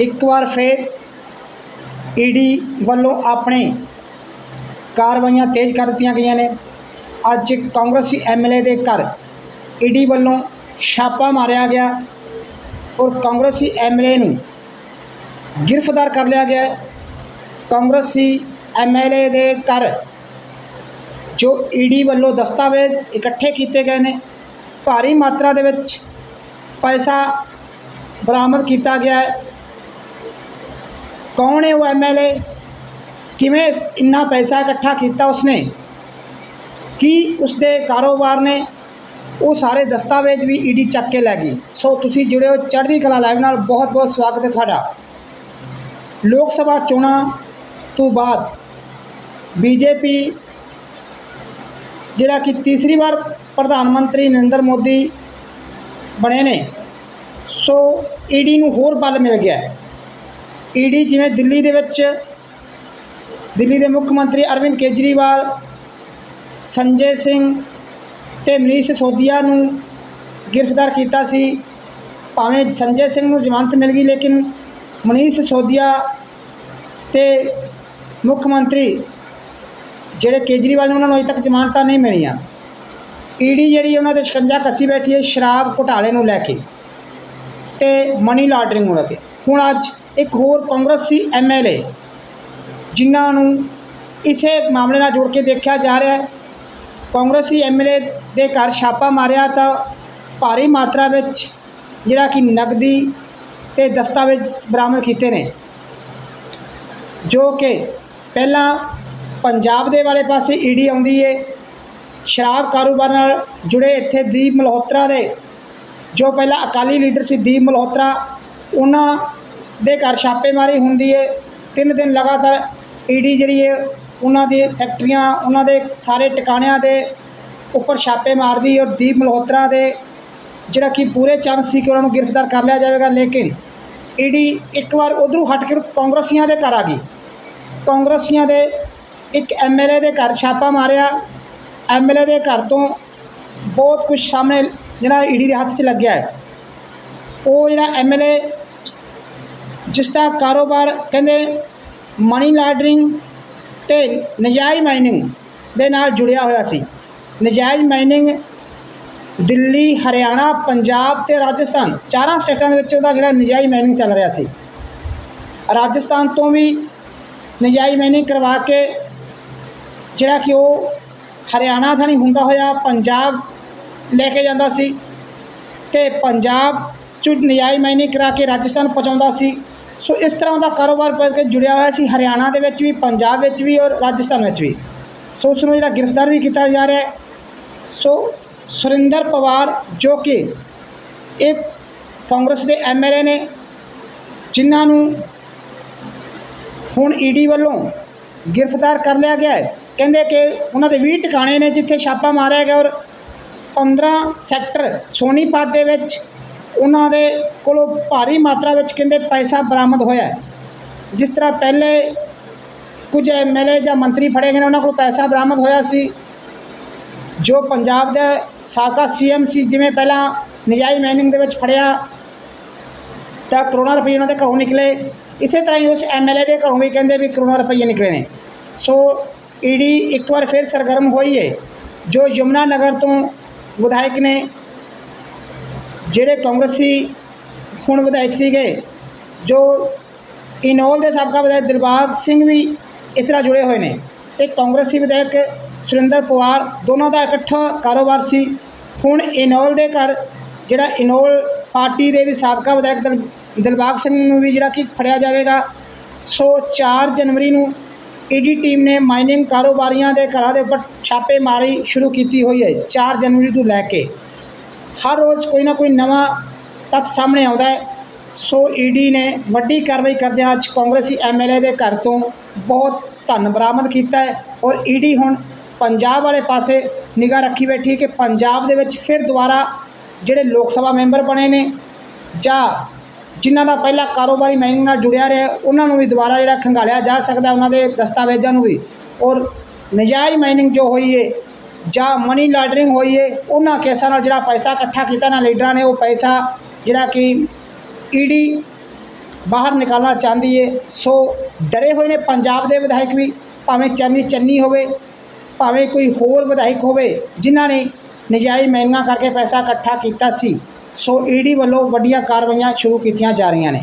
ਇੱਕ ਵਾਰ ਫਿਰ ਈਡੀ ਵੱਲੋਂ ਆਪਣੇ ਕਾਰਵਾਈਆਂ ਤੇਜ਼ ਕਰ ਦਿੱਤੀਆਂ ਗਈਆਂ ਨੇ ਅੱਜ ਇੱਕ ਕਾਂਗਰਸੀ ਐਮਐਲਏ ਦੇ ਘਰ ਈਡੀ ਵੱਲੋਂ ਛਾਪਾ ਮਾਰਿਆ ਗਿਆ ਔਰ ਕਾਂਗਰਸੀ ਐਮਐਲਏ ਨੂੰ ਗ੍ਰਿਫਤਾਰ ਕਰ ਲਿਆ ਗਿਆ ਹੈ। ਕਾਂਗਰਸੀ ਐਮਐਲਏ ਦੇ ਘਰ ਜੋ ਈਡੀ ਵੱਲੋਂ ਦਸਤਾਵੇਜ਼ ਇਕੱਠੇ ਕੀਤੇ ਗਏ ਨੇ, ਭਾਰੀ ਮਾਤਰਾ ਦੇ ਵਿੱਚ ਪੈਸਾ ਬਰਾਮਦ ਕੀਤਾ ਗਿਆ ਹੈ ਕੌਣ ਹੈ ਉਹ ਐਮਐਲਏ ਕਿਵੇਂ ਇੰਨਾ ਪੈਸਾ ਇਕੱਠਾ ਕੀਤਾ ਉਸਨੇ? ਕੀ ਉਸਦੇ ਕਾਰੋਬਾਰ ਨੇ? ਉਹ ਸਾਰੇ ਦਸਤਾਵੇਜ਼ ਵੀ ਈਡੀ ਚੱਕ ਕੇ ਲੈ ਗਈ। ਸੋ ਤੁਸੀਂ ਜੁੜੇ ਹੋ ਚੜ੍ਹਦੀ ਕਲਾ ਲਾਈਵ ਨਾਲ। ਬਹੁਤ ਬਹੁਤ ਸਵਾਗਤ ਹੈ ਤੁਹਾਡਾ। ਲੋਕ ਸਭਾ ਚੋਣਾਂ ਤੋਂ ਬਾਅਦ ਬੀਜੇਪੀ ਜਿਹੜਾ ਕਿ ਤੀਸਰੀ ਵਾਰ ਪ੍ਰਧਾਨ ਮੰਤਰੀ ਨਰਿੰਦਰ ਮੋਦੀ ਬਣੇ ਨੇ। ਸੋ ਈਡੀ ਨੂੰ ਹੋਰ ਬਲ ਮਿਲ ਗਿਆ ਈਡੀ ਜਿਵੇਂ ਦਿੱਲੀ ਦੇ ਵਿੱਚ ਦਿੱਲੀ ਦੇ ਮੁੱਖ ਮੰਤਰੀ ਅਰਵਿੰਦ ਕੇਜਰੀਵਾਲ, ਸੰਜੇ ਸਿੰਘ ਤੇ ਮਨੀਸ਼ ਸੋਦੀਆ ਨੂੰ ਗ੍ਰਿਫਤਾਰ ਕੀਤਾ ਸੀ। ਭਾਵੇਂ ਸੰਜੇ ਸਿੰਘ ਨੂੰ ਜ਼ਮਾਨਤ ਮਿਲ ਗਈ, ਲੇਕਿਨ ਮਨੀਸ਼ ਸੋਦੀਆ ਤੇ ਮੁੱਖ ਮੰਤਰੀ ਜਿਹੜੇ ਕੇਜਰੀਵਾਲ ਨੇ, ਉਹਨਾਂ ਨੂੰ ਅਜੇ ਤੱਕ ਜ਼ਮਾਨਤਾਂ ਨਹੀਂ ਮਿਲੀਆਂ। ਈਡੀ ਜਿਹੜੀ ਉਹਨਾਂ ਦੇ ਸ਼ਿਕੰਜਾ ਕੱਸੀ ਬੈਠੀ ਹੈ, ਸ਼ਰਾਬ ਘੁਟਾਲੇ ਨੂੰ ਲੈ ਕੇ ਤੇ ਮਨੀ ਲਾਂਡਰਿੰਗ ਉਹਨਾਂ 'ਤੇ ਹੁਣ ਅੱਜ ਇੱਕ ਹੋਰ ਕਾਂਗਰਸੀ ਐਮਐਲਏ ਜਿਨ੍ਹਾਂ ਨੂੰ ਇਸੇ ਮਾਮਲੇ ਨਾਲ ਜੋੜ ਕੇ ਦੇਖਿਆ ਜਾ ਰਿਹਾ ਹੈ। ਕਾਂਗਰਸੀ ਐਮਐਲਏ ਦੇ ਘਰ ਛਾਪਾ ਮਾਰਿਆ ਤਾਂ ਭਾਰੀ ਮਾਤਰਾ ਵਿੱਚ ਜਿਹੜਾ ਕਿ ਨਗਦੀ ਤੇ ਦਸਤਾਵੇਜ਼ ਬਰਾਮਦ ਕੀਤੇ ਨੇ, ਜੋ ਕਿ ਪਹਿਲਾਂ ਪੰਜਾਬ ਦੇ ਵਾਲੇ ਪਾਸੇ ਈਡੀ ਆਉਂਦੀ ਏ, ਸ਼ਰਾਬ ਕਾਰੋਬਾਰ ਨਾਲ ਜੁੜੇ ਇੱਥੇ ਦੀਪ ਮਲਹੋਤਰਾ ਦੇ, ਜੋ ਪਹਿਲਾਂ ਅਕਾਲੀ ਲੀਡਰ ਸੀ ਦੀਪ ਮਲਹੋਤਰਾ ਉਹਨਾਂ ਦੇ ਘਰ ਛਾਪੇਮਾਰੀ ਹੁੰਦੀ ਹੈ ਤਿੰਨ ਦਿਨ ਲਗਾਤਾਰ ਈਡੀ ਜਿਹੜੀ ਹੈ ਉਹਨਾਂ ਦੀ ਫੈਕਟਰੀਆਂ, ਉਹਨਾਂ ਦੇ ਸਾਰੇ ਟਿਕਾਣਿਆਂ ਦੇ ਉੱਪਰ ਛਾਪੇ ਮਾਰਦੀ ਔਰ ਦੀਪ ਮਲਹੋਤਰਾ ਦੇ ਜਿਹੜਾ ਕਿ ਪੂਰੇ ਚੰਦ ਸੀ ਕਿ ਉਹਨਾਂ ਨੂੰ ਗ੍ਰਿਫਤਾਰ ਕਰ ਲਿਆ ਜਾਵੇਗਾ, ਲੇਕਿਨ ਈਡੀ ਇੱਕ ਵਾਰ ਉਧਰੋਂ ਹਟ ਕੇ ਕਾਂਗਰਸੀਆਂ ਦੇ ਘਰ ਆ ਗਈ। ਕਾਂਗਰਸੀਆਂ ਦੇ ਇੱਕ ਐਮਐਲਏ ਦੇ ਘਰ ਛਾਪਾ ਮਾਰਿਆ। ਐਮਐਲਏ ਦੇ ਘਰ ਤੋਂ ਬਹੁਤ ਕੁਝ ਸਾਹਮਣੇ ਜਿਹੜਾ ਈਡੀ ਦੇ ਹੱਥ 'ਚ ਲੱਗਿਆ ਹੈ ਉਹ ਜਿਹੜਾ ਐਮਐਲਏ ਜਿਸ ਦਾ ਕਾਰੋਬਾਰ ਕਹਿੰਦੇ ਮਨੀ ਲਾਂਡਰਿੰਗ ਤੇ ਨਜਾਇਜ਼ ਮਾਈਨਿੰਗ ਦੇ ਨਾਲ ਜੁੜਿਆ ਹੋਇਆ ਸੀ। ਨਜਾਇਜ਼ ਮਾਈਨਿੰਗ ਦਿੱਲੀ, ਹਰਿਆਣਾ, ਪੰਜਾਬ ਤੇ ਰਾਜਸਥਾਨ ਚਾਰਾਂ ਸਟੇਟਾਂ ਦੇ ਵਿੱਚ ਉਹਦਾ ਜਿਹੜਾ ਨਜਾਇਜ਼ ਮਾਈਨਿੰਗ ਚੱਲ ਰਿਹਾ ਸੀ। ਰਾਜਸਥਾਨ ਤੋਂ ਵੀ ਨਜਾਇਜ਼ ਮਾਈਨਿੰਗ ਕਰਵਾ ਕੇ ਜਿਹੜਾ ਕਿ ਉਹ ਹਰਿਆਣਾ ਥਾਣੀ ਹੁੰਦਾ ਹੋਇਆ, ਪੰਜਾਬ ਲੈ ਕੇ ਜਾਂਦਾ ਸੀ ਤੇ ਪੰਜਾਬ ਚ ਨਜਾਇਜ਼ ਮਾਇਨੇ ਕਰਾ ਕੇ ਰਾਜਸਥਾਨ ਪਹੁੰਚਾਉਂਦਾ ਸੀ। ਸੋ ਇਸ ਤਰ੍ਹਾਂ ਦਾ ਕਾਰੋਬਾਰ ਪੈ ਜੁੜਿਆ ਹੋਇਆ ਸੀ। ਹਰਿਆਣਾ ਦੇ ਵਿੱਚ ਵੀ, ਪੰਜਾਬ ਵਿੱਚ ਵੀ ਔਰ ਰਾਜਸਥਾਨ ਵਿੱਚ ਵੀ। ਸੋ ਉਸ ਨੂੰ ਜਿਹੜਾ ਗ੍ਰਿਫਤਾਰ ਵੀ ਕੀਤਾ ਜਾ ਰਿਹਾ ਹੈ। ਸੋ ਸੁਰਿੰਦਰ ਪਵਾਰ ਜੋ ਕਿ ਇਹ ਕਾਂਗਰਸ ਦੇ ਐਮਐਲਏ ਨੇ, ਜਿਨ੍ਹਾਂ ਨੂੰ ਹੁਣ ਈਡੀ ਵੱਲੋਂ ਗ੍ਰਿਫਤਾਰ ਕਰ ਲਿਆ ਗਿਆ ਹੈ। ਕਹਿੰਦੇ ਕਿ ਉਹਨਾਂ ਦੇ 20 ਟਿਕਾਣੇ ਨੇ ਜਿੱਥੇ ਛਾਪਾ ਮਾਰਿਆ ਗਿਆ ਔਰ 15 ਸੈਕਟਰ ਸੋਨੀਪਤ ਦੇ ਵਿੱਚ ਉਹਨਾਂ ਦੇ ਕੋਲੋਂ ਭਾਰੀ ਮਾਤਰਾ ਵਿੱਚ ਕਹਿੰਦੇ ਪੈਸਾ ਬਰਾਮਦ ਹੋਇਆ ਜਿਸ ਤਰ੍ਹਾਂ ਪਹਿਲੇ ਕੁਝ ਐਮਐਲਏ ਜਾਂ ਮੰਤਰੀ ਫੜੇ ਗਏ ਨੇ, ਉਹਨਾਂ ਕੋਲ ਪੈਸਾ ਬਰਾਮਦ ਹੋਇਆ ਸੀ। ਜੋ ਪੰਜਾਬ ਦੇ ਸਾਬਕਾ ਸੀਐਮ ਸੀ ਜਿਵੇਂ ਪਹਿਲਾਂ ਨਜਾਇਜ਼ ਮਾਈਨਿੰਗ ਦੇ ਵਿੱਚ ਫੜਿਆ, ਤਾਂ ਕਰੋੜਾਂ ਰੁਪਏ ਉਹਨਾਂ ਦੇ ਘਰੋਂ ਨਿਕਲੇ। ਇਸੇ ਤਰ੍ਹਾਂ ਹੀ ਉਸ ਐਮਐਲਏ ਦੇ ਘਰੋਂ ਵੀ ਕਹਿੰਦੇ ਵੀ ਕਰੋੜਾਂ ਰੁਪਏ ਨਿਕਲੇ ਨੇ। ਸੋ ਈਡੀ ਇੱਕ ਵਾਰ ਫਿਰ ਸਰਗਰਮ ਹੋਈ ਹੈ ਜੋ ਯਮੁਨਾ ਨਗਰ ਤੋਂ ਵਿਧਾਇਕ ਨੇ ਜਿਹੜੇ ਕਾਂਗਰਸੀ ਹੁਣ ਵਿਧਾਇਕ ਸੀਗੇ, ਜੋ ਇਨੋਲ ਦੇ ਸਾਬਕਾ ਵਿਧਾਇਕ ਦਿਲਬਾਗ ਸਿੰਘ ਵੀ ਇਸ ਤਰ੍ਹਾਂ ਜੁੜੇ ਹੋਏ ਨੇ। ਤੇ ਕਾਂਗਰਸੀ ਵਿਧਾਇਕ ਸੁਰਿੰਦਰ ਪਵਾਰ ਦੋਨਾਂ ਦਾ ਇਕੱਠਾ ਕਾਰੋਬਾਰ ਸੀ। ਹੁਣ ਇਨੋਲ ਦੇ ਘਰ, ਜਿਹੜਾ ਇਨੋਲ ਪਾਰਟੀ ਦੇ ਵੀ ਸਾਬਕਾ ਵਿਧਾਇਕ ਦਿਲ, ਦਿਲਬਾਗ ਸਿੰਘ ਨੂੰ ਵੀ ਜਿਹੜਾ ਕਿ ਫੜਿਆ ਜਾਵੇਗਾ। ਸੋ 4 ਜਨਵਰੀ ਨੂੰ ਈਡੀ ਟੀਮ ਨੇ ਮਾਈਨਿੰਗ ਕਾਰੋਬਾਰੀਆਂ ਦੇ ਘਰਾਂ ਦੇ ਉੱਪਰ ਛਾਪੇਮਾਰੀ ਸ਼ੁਰੂ ਕੀਤੀ ਹੋਈ ਹੈ 4 ਜਨਵਰੀ ਤੋਂ ਲੈ ਕੇ। ਹਰ ਰੋਜ਼ ਕੋਈ ਨਾ ਕੋਈ ਨਵਾਂ ਤੱਥ ਸਾਹਮਣੇ ਆਉਂਦਾ ਹੈ। ਸੋ ਈਡੀ ਨੇ ਵੱਡੀ ਕਾਰਵਾਈ ਕਰਦਿਆਂ ਅੱਜ ਕਾਂਗਰਸੀ ਐਮਐਲਏ ਦੇ ਘਰ ਤੋਂ ਬਹੁਤ ਧਨ ਬਰਾਮਦ ਕੀਤਾ ਹੈ ਔਰ ਈਡੀ ਹੁਣ ਪੰਜਾਬ ਵਾਲੇ ਪਾਸੇ ਨਿਗਾਹ ਰੱਖੀ ਬੈਠੀ ਹੈ ਕਿ ਪੰਜਾਬ ਦੇ ਵਿੱਚ ਫਿਰ ਦੁਬਾਰਾ ਜਿਹੜੇ ਲੋਕ ਸਭਾ ਮੈਂਬਰ ਬਣੇ ਨੇ ਜਾਂ ਜਿਨ੍ਹਾਂ ਦਾ ਪਹਿਲਾਂ ਕਾਰੋਬਾਰੀ ਮਾਈਨਿੰਗ ਨਾਲ ਜੁੜਿਆ ਰਿਹਾ, ਉਹਨਾਂ ਨੂੰ ਵੀ ਦੁਬਾਰਾ ਜਿਹੜਾ ਖੰਗਾਲਿਆ ਜਾ ਸਕਦਾ, ਉਹਨਾਂ ਦੇ ਦਸਤਾਵੇਜ਼ਾਂ ਨੂੰ ਵੀ। ਔਰ ਨਜਾਇਜ਼ ਮਾਈਨਿੰਗ ਜੋ ਹੋਈ ਹੈ ਜਾਂ ਮਨੀ ਲਾਂਡਰਿੰਗ ਹੋਈ ਹੈ ਉਹਨਾਂ ਕੇਸਾਂ ਨਾਲ ਜਿਹੜਾ ਪੈਸਾ ਇਕੱਠਾ ਕੀਤਾ ਨਾ ਲੀਡਰਾਂ ਨੇ, ਉਹ ਪੈਸਾ ਜਿਹੜਾ ਕਿ ਈਡੀ ਬਾਹਰ ਨਿਕਾਲਣਾ ਚਾਹੁੰਦੀ ਹੈ ਸੋ ਡਰੇ ਹੋਏ ਨੇ ਪੰਜਾਬ ਦੇ ਵਿਧਾਇਕ ਵੀ, ਭਾਵੇਂ ਚੰਨੀ ਚੰਨੀ ਹੋਵੇ, ਭਾਵੇਂ ਕੋਈ ਹੋਰ ਵਿਧਾਇਕ ਹੋਵੇ, ਜਿਨ੍ਹਾਂ ਨੇ ਨਜਾਇਜ਼ ਮਹਿੰਗਾ ਕਰਕੇ ਪੈਸਾ ਇਕੱਠਾ ਕੀਤਾ ਸੀ। ਸੋ ਈਡੀ ਵੱਲੋਂ ਵੱਡੀਆਂ ਕਾਰਵਾਈਆਂ ਸ਼ੁਰੂ ਕੀਤੀਆਂ ਜਾ ਰਹੀਆਂ ਨੇ।